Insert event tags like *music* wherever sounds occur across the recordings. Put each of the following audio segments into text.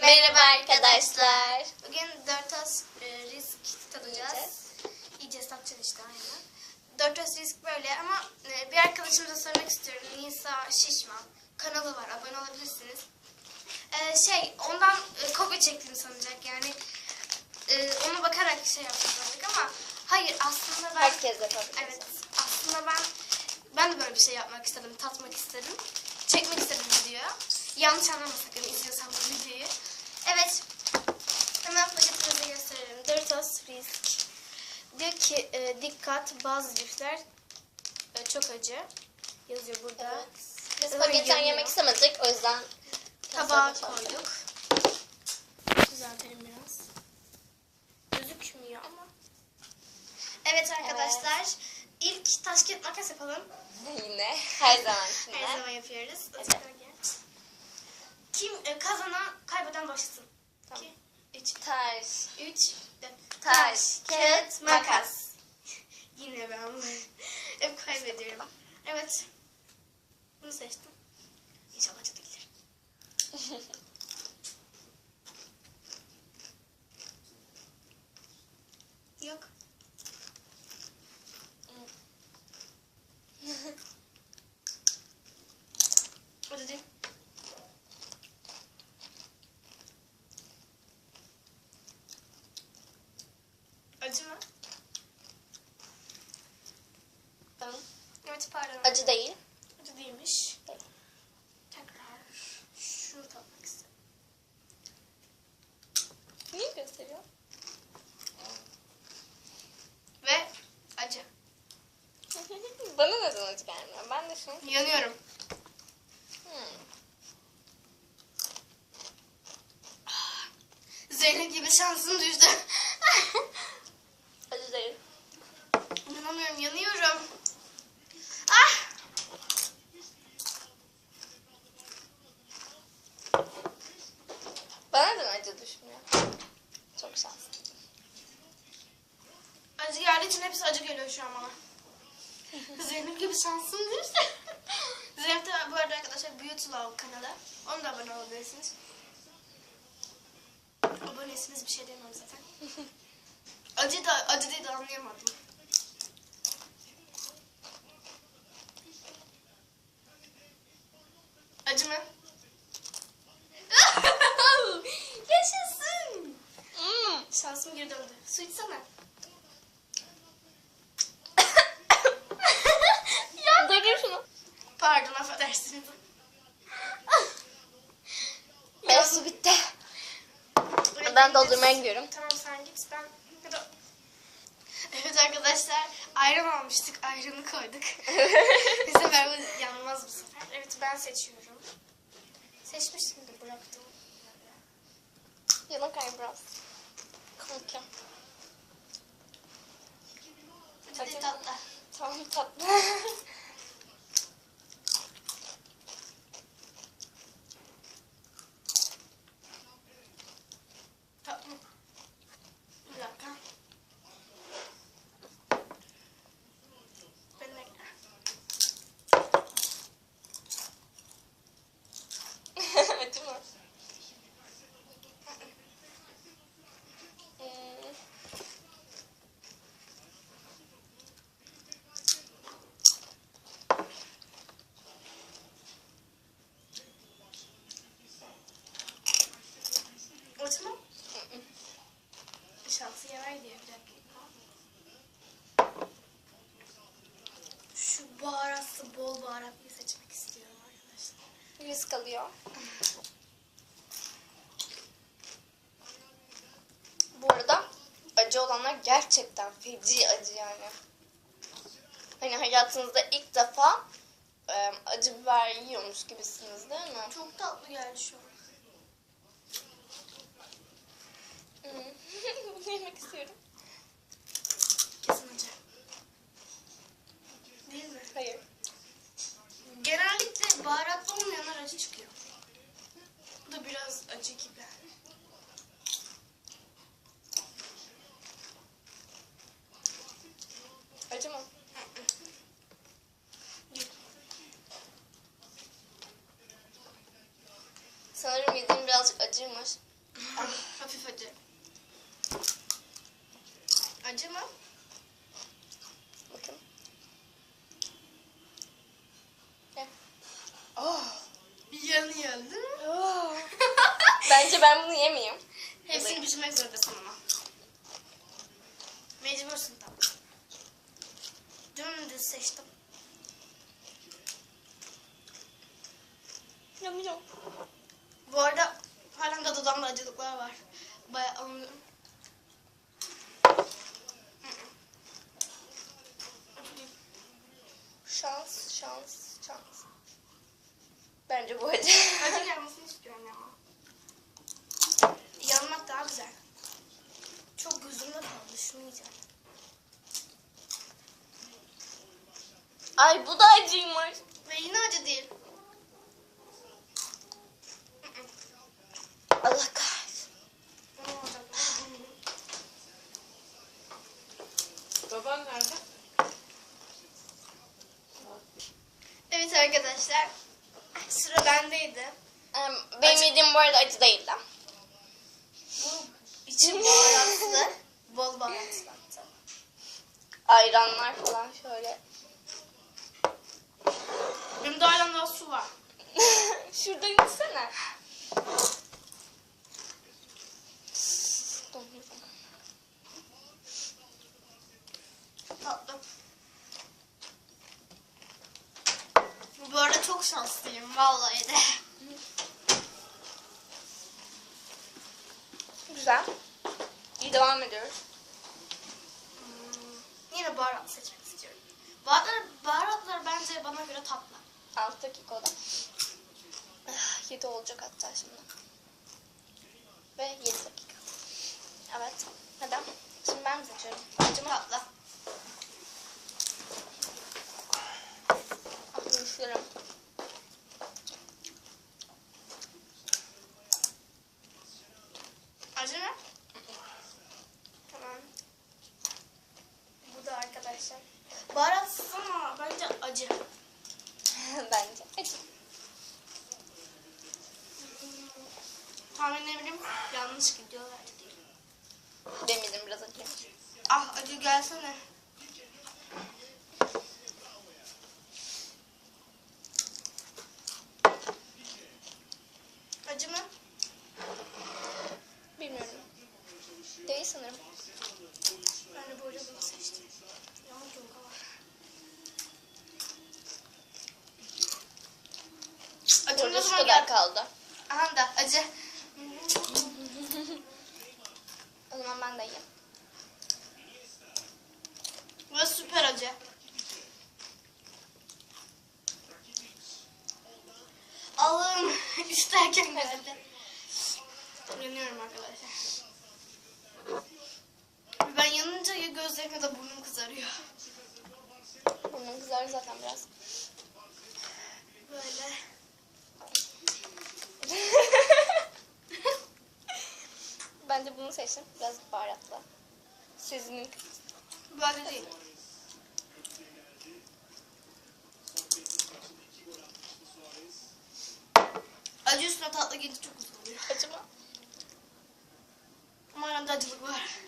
Merhaba arkadaşlar. Bugün Dörtos e, risk tadacağız. Yiyeceğiz, tatacağız işte aynen. Dörtos risk böyle ama e, bir arkadaşımıza sormak istiyorum. Nisa Şişman. Kanalı var, abone olabilirsiniz. E, şey, ondan e, kopya çektiğimi sanacak yani. E, ona bakarak şey sanacak ama hayır aslında ben... Herkes yapabilir. Evet, aslında ben ben de böyle bir şey yapmak istedim, tatmak istedim. Çekmek istedim videoya. Yanlış anlama sakın izliyorsan bu videoyu. Evet, hemen poşetimizi gösterelim. Doritos Risk. Diyor ki e, dikkat bazı lifler e, çok acı. Yazıyor burada. Evet. Biz Öyle paketten görünüyor. yemek istemedik o yüzden Tabağa koyduk. Düzeltelim biraz. Gözükmüyor ama. Evet arkadaşlar. ilk taş kağıt makas yapalım. Yine her zaman Her zaman yapıyoruz. Kim e, kazanan kaybeden başlasın. Tamam. 2, 3, Taş, 3, taş, kağıt, makas. *laughs* Yine ben *laughs* hep kaybediyorum. Evet. Bunu seçtim. İnşallah acı değildir. *laughs* Yok. Acı değil. Acı mı? Tamam. Evet pardon. Acı değil. Acı değilmiş. Tekrar şunu tatmak istedim. Niye gösteriyor? Ve acı. *laughs* Bana neden acı gelmiyor? Ben de şunu... Yanıyorum. Hmm. Zeynep gibi şansın düştü. *laughs* Acı değil. İnanamıyorum yanıyorum. Ah! Bana neden acı düşmüyor? Çok şanslı. Acı geldiği için hepsi acı geliyor şu an bana. Zeynep gibi şansın düştü. Zeynep de bu arada arkadaşlar Beauty Love kanalı. Onu da abone olabilirsiniz. Abonesiniz bir şey demiyorum zaten. *laughs* acı da acı değil de anlayamadım. Acı mı? Yaşasın. Hmm. Şansım geri döndü. Su içsene. ya durdur şunu. Pardon affedersiniz. Ya su bitti. Ben doldurmaya gidiyorum. Tamam sen git ben. Evet arkadaşlar ayran almıştık. Ayranı koyduk. *laughs* bu sefer bu yanmaz bu sefer. Evet ben seçiyorum. Seçmiştim de bıraktım. Yanak ay biraz. Kanka. Hadi tatlı. Tamam. Tatlı. *laughs* Bir dakika. Beni bekle. Acı mı? Hmm. Acı mı? Şansı yaver diye bir dakika. Şu baharatlı, bol baharatlı seçmek istiyorum arkadaşlar. Risk alıyor. Bu arada acı olanlar gerçekten feci acı yani. Hani hayatınızda ilk defa e, acı biber yiyormuş gibisiniz değil mi? Çok tatlı geldi şu an. Hmm. *laughs* Yemek istiyorum. Kesin acı. Değil mi? Hayır. Genellikle baharatlı olmayanlar acı çıkıyor. Bu da biraz acı gibi. Acı mı? Sanırım yediğim birazcık acıymış. Hafif acı. Acı mı? Bakın. Gel. Yanıyor değil mi? Bence ben bunu yemeyeyim. Hepsini bitirmek zorundasın ama. Mecbursun tam. Dümdüz seçtim. Yemeyeceğim. Bu arada halen de dudağımda acılıklar var. Bayağı anlıyorum. Şans, şans, şans. Bence bu acı. Acı gelmesini istiyorum ya. Daha güzel. Çok gözümde kaldı. Şunu yiyeceğim. Ay bu da acıymış. Ve yine acı değil. Allah kahretsin. Baban nerede? Evet arkadaşlar. Sıra bendeydi. Benim yediğim bu arada acı değil lan. Bu içi baharatlı. *laughs* Bol baharatlı hatta. Ayranlar falan şöyle. Benim de daha su var. *laughs* Şuradan gitsene. Tatlı. Bu arada çok şanslıyım vallahi de. Güzel. Devam ediyoruz. Hmm, Yine baharat seçmek istiyorum. Baharatlar, baharatlar bence bana göre tatlı. 6 dakika o da. 7 olacak hatta şimdi. Ve 7 dakika. Evet. Neden? Şimdi ben seçiyorum. Acı mı? Tatlı. Ah, görüşürüm. Acı mı? Tamam. Bu da arkadaşlar. Baharatsız ama bence acı. Bence. Acı. Tahmin edebilirim yanlış gidiyorlar değil. Benim yediğim biraz acı. Ah acı gelsene. Acı mı? Bilmiyorum. Değil sanırım. Ben de böyle bunu seçtim. Yalan çok var. Acı Burada ne şu zaman kadar geldi? kaldı. Aha da acı. O zaman ben de yiyeyim. Bu da süper acı. Allah'ım isterken geldi. Yanıyorum arkadaşlar. Ben yanınca ya gözlerim ya da burnum kızarıyor. Burnum kızardı zaten biraz. Böyle. *laughs* ben de bunu seçtim. Biraz baharatlı. Sizin Böyle değil. Acı üstüne tatlı gelince çok güzel oluyor. acı mı? Ama arada acılık var.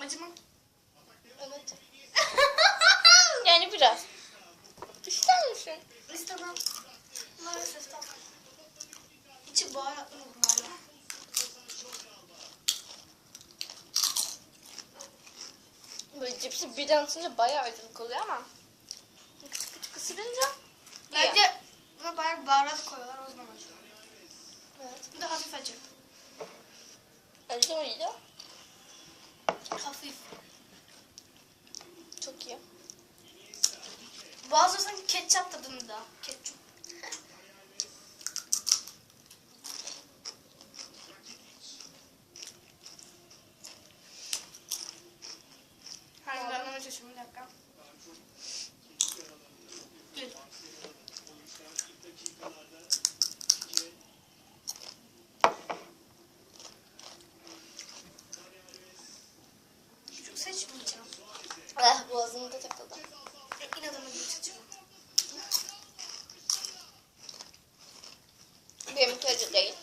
Acı mı? Evet. *laughs* Yani biraz. İster misin? İstemem. Maalesef tamam. İçi baharatlı mı hala? Böyle cipsi birden atınca bayağı acılık oluyor ama küçük küçük ısırınca iyi. Bence buna bayağı baharat koyuyorlar o zaman acı. Evet. Bu da hafif acı. Acı mıydı? Hafif. Çok iyi. Bazıları sanki ketçap tadında. Ketçap. Çalışıyorum bir dakika. Gül. Çocuk seçmeyeceğim. Eh boğazımda takıldı. İnadına geçeceğim. Benimki acı değil.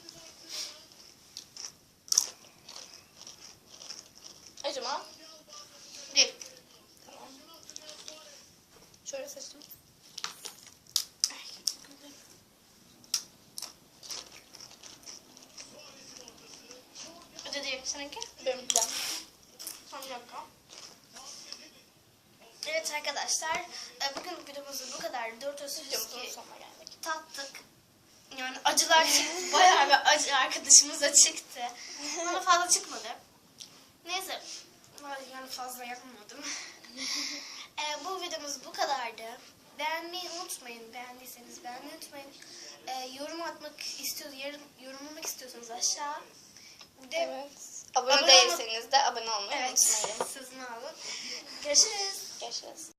Seninki? Benim de. Son dakika. Evet arkadaşlar, e, bugün videomuzda bu kadar. Dört özür Videomuzun geldik. tattık. Yani acılar çıktı. *laughs* Bayağı bir acı arkadaşımız da çıktı. Bana fazla çıkmadı. Neyse. Yani fazla yapmadım. *laughs* e, bu videomuz bu kadardı. Beğenmeyi unutmayın. Beğendiyseniz beğenmeyi unutmayın. E, yorum atmak istiyor, yarın yorumlamak istiyorsanız aşağı. De Evet. Abone Abone değilseniz de abone olmayı evet, unutmayın. sözünü alın. Görüşürüz. Görüşürüz.